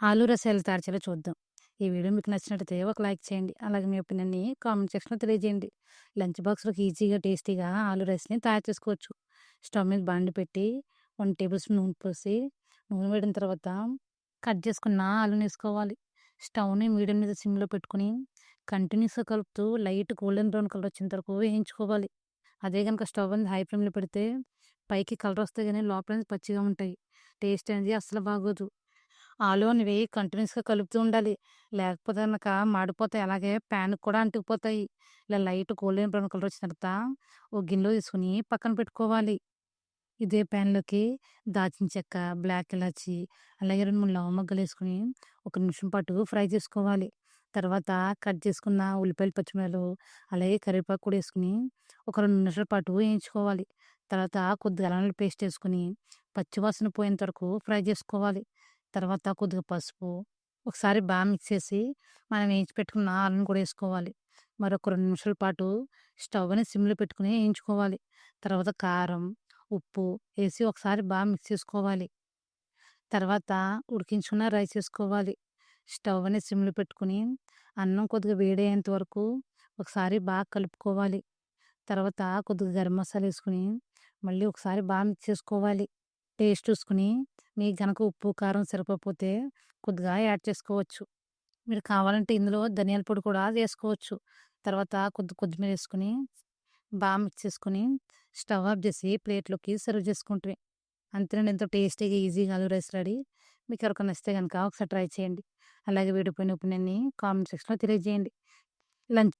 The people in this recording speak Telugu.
ఆలు రసం తయారు చూద్దాం. ఈ వీడియో మీకు నచ్చినట్టయితే ఒక లైక్ చేయండి. అలాగే మీ ఒపీనియన్‌ని కామెంట్ సెక్షన్‌లో తెలియజేయండి. లంచ్ బాక్స్‌లోకి ఈజీగా, టేస్టీగా ఆలు రైస్‌ని తయారు చేసుకోవచ్చు. స్టవ్ మీద బాండి పెట్టి వన్ టేబుల్ స్పూన్ నూనె పోసి, నూనె వేడిన తర్వాత కట్ చేసుకున్న ఆలుని వేసుకోవాలి. స్టవ్‌ని మీడియం మీద సిమ్‌లో పెట్టుకొని కంటిన్యూస్‌గా కలుపుతూ లైట్ గోల్డెన్ బ్రౌన్ కలర్ వచ్చేంత వరకు వేయించుకోవాలి. అదే కనుక స్టవ్ అనేది హై ఫ్లేమ్‌లో పెడితే పైకి కలర్ వస్తే కానీ లోపల పచ్చిగా ఉంటాయి. టేస్ట్ అనేది అస్సలు బాగోదు. ఆలు అనేవి కంటిన్యూస్‌గా కలుపుతూ ఉండాలి. లేకపోతే కనుక మాడిపోతాయి. అలాగే ప్యాన్‌కి కూడా అంటుకుపోతాయి. ఇలా లైట్ గోల్డెన్ బ్రౌన్ కలర్ వచ్చిన తర్వాత ఒక గిన్నెలో తీసుకుని పక్కన పెట్టుకోవాలి. ఇదే ప్యాన్‌లోకి దాల్చిన చెక్క, బ్లాక్ ఇలాచి అలాగే 2, 3 లవంగ మొగ్గలేసుకొని ఒక నిమిషం పాటు ఫ్రై చేసుకోవాలి. తర్వాత కట్ చేసుకున్న ఉల్లిపాయలు, పచ్చిమిరలు అలాగే కరివేపాకు కూడా వేసుకుని ఒక రెండు నిమిషాల పాటు వేయించుకోవాలి. తర్వాత కొద్దిగా అల్లం పేస్ట్ వేసుకుని పచ్చివాసన పోయేంత వరకు ఫ్రై చేసుకోవాలి. తర్వాత కొద్దిగా పసుపు ఒకసారి బాగా మిక్స్ చేసి మనం వేయించి పెట్టుకున్న ఆలుని కూడా వేసుకోవాలి. మరొక రెండు నిమిషాల పాటు స్టవ్‌ని సిమ్‌లో పెట్టుకుని వేయించుకోవాలి. తర్వాత కారం, ఉప్పు వేసి ఒకసారి బాగా మిక్స్ చేసుకోవాలి. తర్వాత ఉడికించుకున్న రైస్ వేసుకోవాలి. స్టవ్‌ని సిమ్‌లో పెట్టుకొని అన్నం కొద్దిగా వేడయ్యేంత వరకు ఒకసారి బాగా కలుపుకోవాలి. తర్వాత కొద్దిగా గరం మసాలా వేసుకొని మళ్ళీ ఒకసారి బాగా మిక్స్ చేసుకోవాలి. టేస్ట్ చూసుకొని మీకు గనక ఉప్పు, కారం సరిపోకపోతే కొద్దిగా యాడ్ చేసుకోవచ్చు. మీరు కావాలంటే ఇందులో ధనియాల పొడి కూడా వేసుకోవచ్చు. తర్వాత కొద్ది కొద్దిమీర వేసుకొని బాగా మిక్స్ చేసుకొని స్టవ్ ఆఫ్ చేసి ప్లేట్‌లోకి సర్వ్ చేసుకుంటమే. అంతేనండి ఎంతో టేస్టీగా, ఈజీగా ఆలు రైస్ రెడీ. మీకు ఎవరికైనా నచ్చితే కనుక ఒకసారి ట్రై చేయండి. అలాగే వీడిపోయిన ఒపీనియన్‌ని కామెంట్ సెక్షన్‌లో తెలియజేయండి. లంచ్